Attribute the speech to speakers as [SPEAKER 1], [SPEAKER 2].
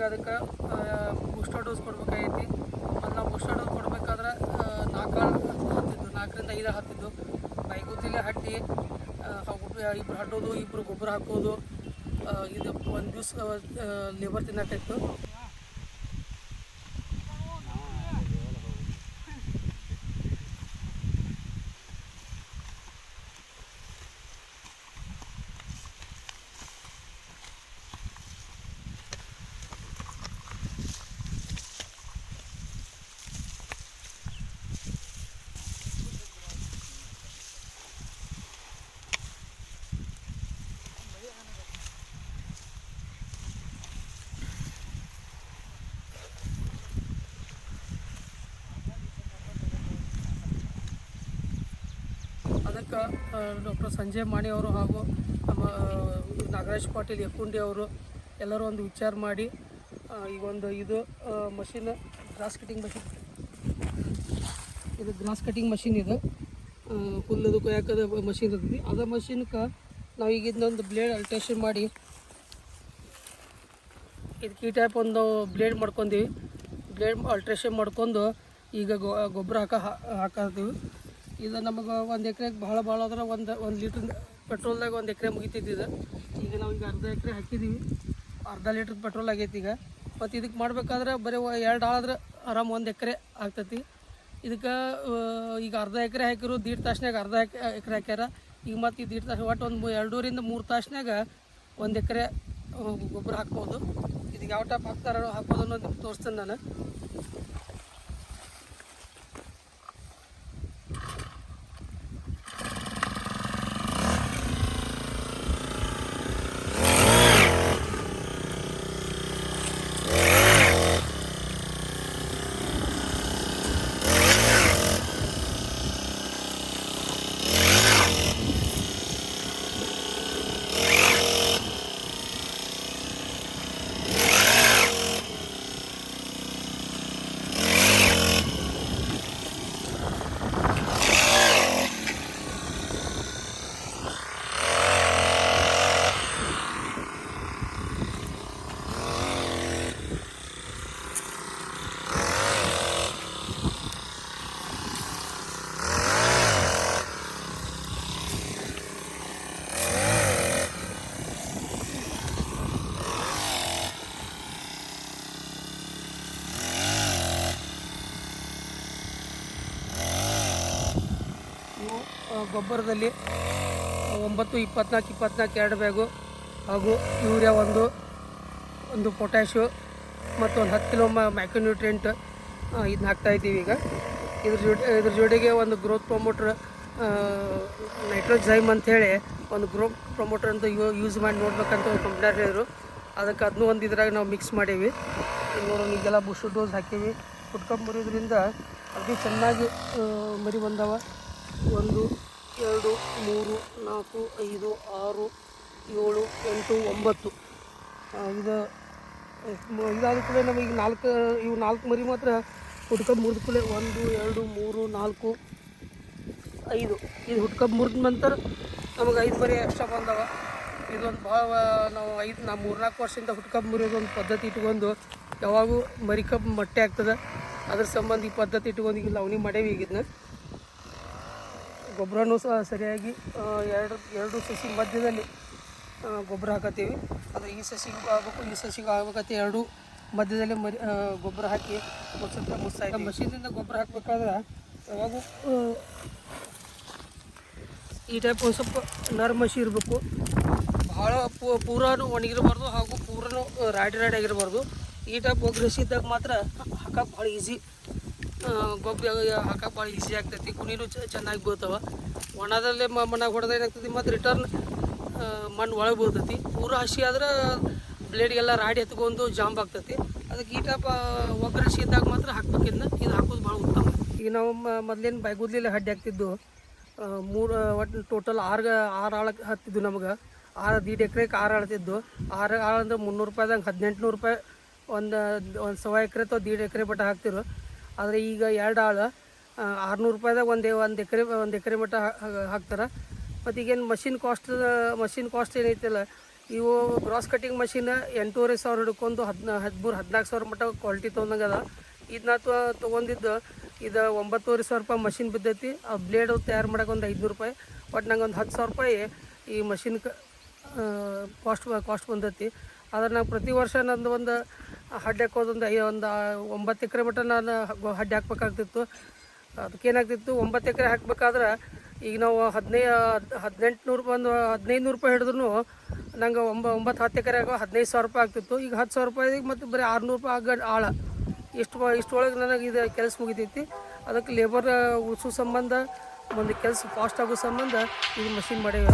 [SPEAKER 1] ಈಗ ಅದಕ್ಕೆ booster dose ಕೊಡ್ಬೇಕಾಗೈತಿ. ಮತ್ತು ನಾವು ಬೂಸ್ಟರ್ ಡೋಸ್ ಕೊಡ್ಬೇಕಾದ್ರೆ ನಾಲ್ಕು ಹತ್ತಿದ್ದು, ನಾಲ್ಕರಿಂದ ಐದು ಹತ್ತಿದ್ದು. ಬೈಗುತ್ತಿಲೆ ಹಟ್ಟಿ ಇಬ್ಬರು ಹಟ್ಟೋದು ಇಬ್ಬರು ಗೊಬ್ಬರ ಹಾಕೋದು ಇದು ಒಂದು ದಿವ್ಸ ಲೇಬರ್ ತಿನ್ನಕ್ಕಾಯ್ತು ಅದಕ್ಕೆ ಡಾಕ್ಟರ್ ಸಂಜಯ್ ಮಾಣಿ ಅವರು ಹಾಗೂ ನಮ್ಮ ನಾಗರಾಜ್ ಪಾಟೀಲ್ ಯಕ್ಕುಂಡಿ ಅವರು ಎಲ್ಲರೂ ಒಂದು ವಿಚಾರ ಮಾಡಿ ಈ ಒಂದು ಇದು ಮಷಿನ್ ಗ್ರಾಸ್ ಕಟಿಂಗ್ ಮಷಿನ್ ಇದು ಗ್ರಾಸ್ ಕಟಿಂಗ್ ಮಷಿನ್ ಇದು. ಹುಲ್ಲದು ಕೊಯ್ಯಾಕದ ಮಷಿನ್ ಇರ್ತೈತಿ. ಅದ ಮಷಿನ್ಗೆ ನಾವು ಈಗ ಇದನ್ನೊಂದು ಬ್ಲೇಡ್ ಅಲ್ಟ್ರೇಷನ್ ಮಾಡಿ ಇದಕ್ಕೆ ಈ ಟೈಪ್ ಒಂದು ಬ್ಲೇಡ್ ಮಾಡ್ಕೊಂಡಿವಿ ಬ್ಲೇಡ್ ಅಲ್ಟ್ರೇಷನ್ ಮಾಡ್ಕೊಂಡು ಈಗ ಗೊಬ್ಬರ ಹಾಕ ಹಾಕತ್ತೀವಿ ಇದು ನಮಗೆ ಒಂದು ಎಕರೆಗೆ ಭಾಳ ಭಾಳ ಅಂದ್ರೆ ಒಂದು ಒಂದು ಲೀಟ್ರ್ ಪೆಟ್ರೋಲ್ದಾಗ ಒಂದು ಎಕರೆ ಇದು. ಈಗ ನಾವು ಈಗ ಅರ್ಧ ಎಕರೆ ಹಾಕಿದ್ದೀವಿ ಅರ್ಧ ಲೀಟ್ರ್ ಪೆಟ್ರೋಲ್ ಆಗೈತಿ ಈಗ. ಮತ್ತು ಇದಕ್ಕೆ ಮಾಡಬೇಕಾದ್ರೆ ಬರೀ ಎರಡು ಆಳಾದ್ರೆ ಆರಾಮ್ ಒಂದು ಎಕರೆ ಆಗ್ತೈತಿ. ಇದಕ್ಕೆ ಈಗ ಅರ್ಧ ಎಕರೆ ಹಾಕಿರು, ದೀಡ್ ತಾಸ್ನಾಗ ಅರ್ಧ ಎಕರೆ ಹಾಕ್ಯಾರ. ಈಗ ಮತ್ತು ಈ ದೀಡ್ ತಾಸು ಒಟ್ಟು ಒಂದು ಎರಡೂರಿಂದ ಮೂರು ತಾಸ್ನಾಗ ಒಂದು ಎಕರೆ ಗೊಬ್ಬರ ಹಾಕ್ಬೋದು. ಇದಕ್ಕೆ ಯಾವ ಟೈಪ್ ಹಾಕ್ತಾರೋ ಹಾಕ್ಬೋದು ಅನ್ನೋದು ತೋರಿಸ್ತೇನೆ ನಾನು. ಇವು ಗೊಬ್ಬರದಲ್ಲಿ ಒಂಬತ್ತು, ಇಪ್ಪತ್ನಾಲ್ಕು ಇಪ್ಪತ್ನಾಲ್ಕು ಎರಡು ಬ್ಯಾಗು ಹಾಗೂ ಯೂರಿಯಾ ಒಂದು ಒಂದು ಪೊಟ್ಯಾಶು ಮತ್ತು ಒಂದು ಹತ್ತು ಕಿಲೋ ಮ್ಯಾಕ್ರೋನ್ಯೂಟ್ರಿಯೆಂಟ್ ಇದನ್ನ ಹಾಕ್ತಾಯಿದ್ದೀವಿ ಈಗ. ಇದ್ರ ಜೊತೆ ಇದ್ರ ಜೊತೆಗೆ ಒಂದು ಗ್ರೋತ್ ಪ್ರೊಮೋಟ್ರ್ ನೈಟ್ರೋಜೈಮ್ ಅಂಥೇಳಿ ಒಂದು ಗ್ರೋತ್ ಪ್ರಮೋಟರ್ ಅಂತ ಯೂಸ್ ಮಾಡಿ ನೋಡ್ಬೇಕಂತ ಒಂದು ಕಂಪ್ಲೇಂಟ್ ಹೇಳಿದರು. ಅದಕ್ಕೆ ಅದನ್ನೂ ಒಂದು ಇದ್ರಾಗ ನಾವು ಮಿಕ್ಸ್ ಮಾಡೀವಿ. ನೋಡೋಣ, ಈಗೆಲ್ಲ ಬುಷ್ ಡೋಸ್ ಹಾಕೀವಿ. ಕುಟ್ಕೊಂಬರೋದ್ರಿಂದ ಅದು ಚೆನ್ನಾಗಿ ಮರಿ ಬಂದವ. ಒಂದು, ಎರಡು, ಮೂರು, ನಾಲ್ಕು, ಐದು, ಆರು, ಏಳು, ಎಂಟು, ಒಂಬತ್ತು. ಇದು ಇದಾದ ಕೂಡ ನಮಗೆ ನಾಲ್ಕು, ಇವು ನಾಲ್ಕು ಮರಿ ಮಾತ್ರ ಹುಡ್ಕೊಂಡು ಮುರಿದ ಕೂಡಲೇ ಒಂದು, ಎರಡು, ಮೂರು, ನಾಲ್ಕು, ಐದು. ಇದು ಹುಡ್ಕೊಂಡು ಮುರಿದ ನಂತರ ನಮಗೆ ಐದು ಮರಿ ಎಕ್ಸ್ಟ್ರಾ ಬಂದವ. ಇದೊಂದು ಭಾಳ ನಾವು ಐದು ನಾವು ಮೂರ್ನಾಲ್ಕು ವರ್ಷದಿಂದ ಹುಟ್ಕಬ್ ಮುರಿಯೋದು ಒಂದು ಪದ್ಧತಿ ಇಟ್ಕೊಂಡು ಯಾವಾಗೂ ಮರಿ ಕಬ್ಬು ಮೊಟ್ಟೆ ಆಗ್ತದೆ. ಅದ್ರ ಸಂಬಂಧ ಈ ಪದ್ಧತಿ ಇಟ್ಕೊಂಡು ಈಗ ಲವಣಿ ಮಾಡೇವಿ ಈಗಿದ್ನ. ಗೊಬ್ಬರನೂ ಸಹ ಸರಿಯಾಗಿ ಎರಡು ಎರಡು ಸಸಿ ಮಧ್ಯದಲ್ಲಿ ಗೊಬ್ಬರ ಹಾಕತ್ತೀವಿ. ಅಂದರೆ ಈ ಸಸಿಗೂ ಆಗಬೇಕು, ಈ ಸಸಿಗೂ ಆಗಬೇಕಂತ ಎರಡು ಮಧ್ಯದಲ್ಲಿ ಮರಿ ಗೊಬ್ಬರ ಹಾಕಿ ಮುಚ್ಚ ಮುಸ್ತಾ ಮಷೀನಿಂದ ಗೊಬ್ಬರ ಹಾಕಬೇಕಾದ್ರೆ ಯಾವಾಗ ಈ ಟೈಪ್ ಒಂದು ಸ್ವಲ್ಪ ನರ್ಮಸಿ ಇರಬೇಕು. ಭಾಳ ಪೂರಾನು ಒಣಗಿರಬಾರ್ದು ಹಾಗೂ ಪೂರನು ರಾಡಿ ರಾಡಿ ಆಗಿರಬಾರ್ದು. ಈ ಟೈಪ್ ಒಗ್ಗರಿಸಿದ್ದಾಗ ಮಾತ್ರ ಹಾಕಕ್ಕೆ ಭಾಳ ಈಸಿ ಗೊಬ್ಬರ ಹಾಕಕ್ಕೆ ಭಾಳ ಈಸಿ ಆಗ್ತೈತಿ. ಕುಣಿನೂ ಚೆನ್ನಾಗಿ ಬೀಳ್ತಾವೆ. ಒಣದಲ್ಲೇ ಮಣ್ಣಾಗ ಹೊಡೆದ್ರೆ ಏನಾಗ್ತೈತಿ ಮತ್ತು ರಿಟರ್ನ್ ಮಣ್ಣು ಒಳಗೆ ಬೀಳ್ತೈತಿ. ಪೂರ ಹಸಿ ಆದ್ರೆ ಬ್ಲೇಡ್ಗೆಲ್ಲ ರಾಡಿ ಎತ್ಕೊಂಡು ಜಾಂಬ್ ಆಗ್ತೈತಿ. ಅದಕ್ಕೆ ಈ ಟೈಪ್ ಒಗ್ಗರಿಸಿ ಇದ್ದಾಗ ಮಾತ್ರ ಹಾಕ್ಬೇಕಿದ್ನ ಇದು ಹಾಕೋದು ಭಾಳ ಉತ್ತಮ. ಈಗ ನಾವು ಮೊದಲೇನು ಬೈಗುದ್ಲಿಲ್ಲ ಹಡ್ಡಿ ಹಾಕ್ತಿದ್ದು ಮೂರು ಒಟ್ಟು ಟೋಟಲ್ ಆರು ಆರು ಆಳಕ್ಕೆ ಹತ್ತಿದ್ದು ನಮಗೆ. ಆರು ದೀಡ್ ಎಕ್ರೆಗೆ ಆರು ಆಳ್ತಿದ್ದು. ಆರು ಆಳು ಅಂದ್ರೆ ಮುನ್ನೂರು ರೂಪಾಯಿದಂಗೆ ಹದಿನೆಂಟು ನೂರು ರೂಪಾಯಿ ಒಂದು ಒಂದು ಸವಾ ಎಕರೆ ಅಥವಾ ದೀಡ್ ಎಕರೆ ಬಟ್ಟೆ ಹಾಕ್ತಿರು. ಆದರೆ ಈಗ ಎರಡು ಆಳು ಆರುನೂರು ರೂಪಾಯಿದಾಗ ಒಂದು ಒಂದು ಎಕರೆ ಒಂದು ಎಕರೆ ಮಟ್ಟ ಹಾಕ್ತಾರೆ. ಮತ್ತು ಈಗೇನು ಮಷಿನ್ ಕಾಸ್ಟ್ ಮಷಿನ್ ಕಾಸ್ಟ್ ಏನೈತಲ್ಲ, ಇವು ಗ್ರಾಸ್ ಕಟ್ಟಿಂಗ್ ಮಷಿನ್ ಎಂಟೂವರೆ ಸಾವಿರ ಹಿಡ್ಕೊಂಡು ಹದಿನಾ ಹದಿಮೂರು ಹದಿನಾಲ್ಕು ಸಾವಿರ ಮಟ್ಟ ಕ್ವಾಲಿಟಿ ತೊಗೊಂಡಂಗೆ ಅದ. ಇದನ್ನ ತೊಗೊಂಡಿದ್ದು, ಇದು ಒಂಬತ್ತುವರೆ ಸಾವಿರ ರೂಪಾಯಿ ಮಷಿನ್ ಬಿದ್ದೈತಿ. ಆ ಬ್ಲೇಡ್ ತಯಾರು ಮಾಡೋಕೆ ಒಂದು ಐದುನೂರು ರೂಪಾಯಿ ಬಟ್ ನಂಗೆ ಒಂದು ಹತ್ತು ಸಾವಿರ ರೂಪಾಯಿ ಈ ಮಷಿನ್ ಕಾಸ್ಟ್ ಕಾಸ್ಟ್ ಬಂದೈತಿ. ಆದ್ರೆ ನಾವು ಪ್ರತಿ ವರ್ಷ ನಂದು ಒಂದು ಹಡ್ಡಿ ಹಾಕೋದೊಂದು ಐ ಒಂದು ಒಂಬತ್ತು ಎಕರೆ ಮಟ್ಟ ನಾನು ಹಡ್ಡೆ ಹಾಕ್ಬೇಕಾಗ್ತಿತ್ತು. ಅದಕ್ಕೇನಾಗ್ತಿತ್ತು, ಒಂಬತ್ತು ಎಕರೆ ಹಾಕ್ಬೇಕಾದ್ರೆ ಈಗ ನಾವು ಹದಿನೈದು ಹದಿನೆಂಟು ನೂರು ಒಂದು ಹದಿನೈದು ನೂರು ರೂಪಾಯಿ ಹಿಡಿದ್ರು ನಂಗೆ ಒಂಬ ಒಂಬತ್ತು ಹತ್ತು ಎಕರೆ ಆಗೋ ಹದಿನೈದು ಸಾವಿರ ರೂಪಾಯಿ ಆಗ್ತಿತ್ತು. ಈಗ ಹತ್ತು ಸಾವಿರ ರೂಪಾಯಿ ಮತ್ತು ಬರೀ ಆರುನೂರು ರೂಪಾಯಿ ಆಗ ಆಳ. ಇಷ್ಟು ಇಷ್ಟೊಳಗೆ ನನಗೆ ಇದು ಕೆಲಸ ಮುಗಿತೈತಿ. ಅದಕ್ಕೆ ಲೇಬರ್ ಉಳಿಸೋ ಸಂಬಂಧ, ಒಂದು ಕೆಲಸ ಫಾಸ್ಟ್ ಆಗೋ ಸಂಬಂಧ ಇದು ಮಷಿನ್ ಮಾಡೇವೆ.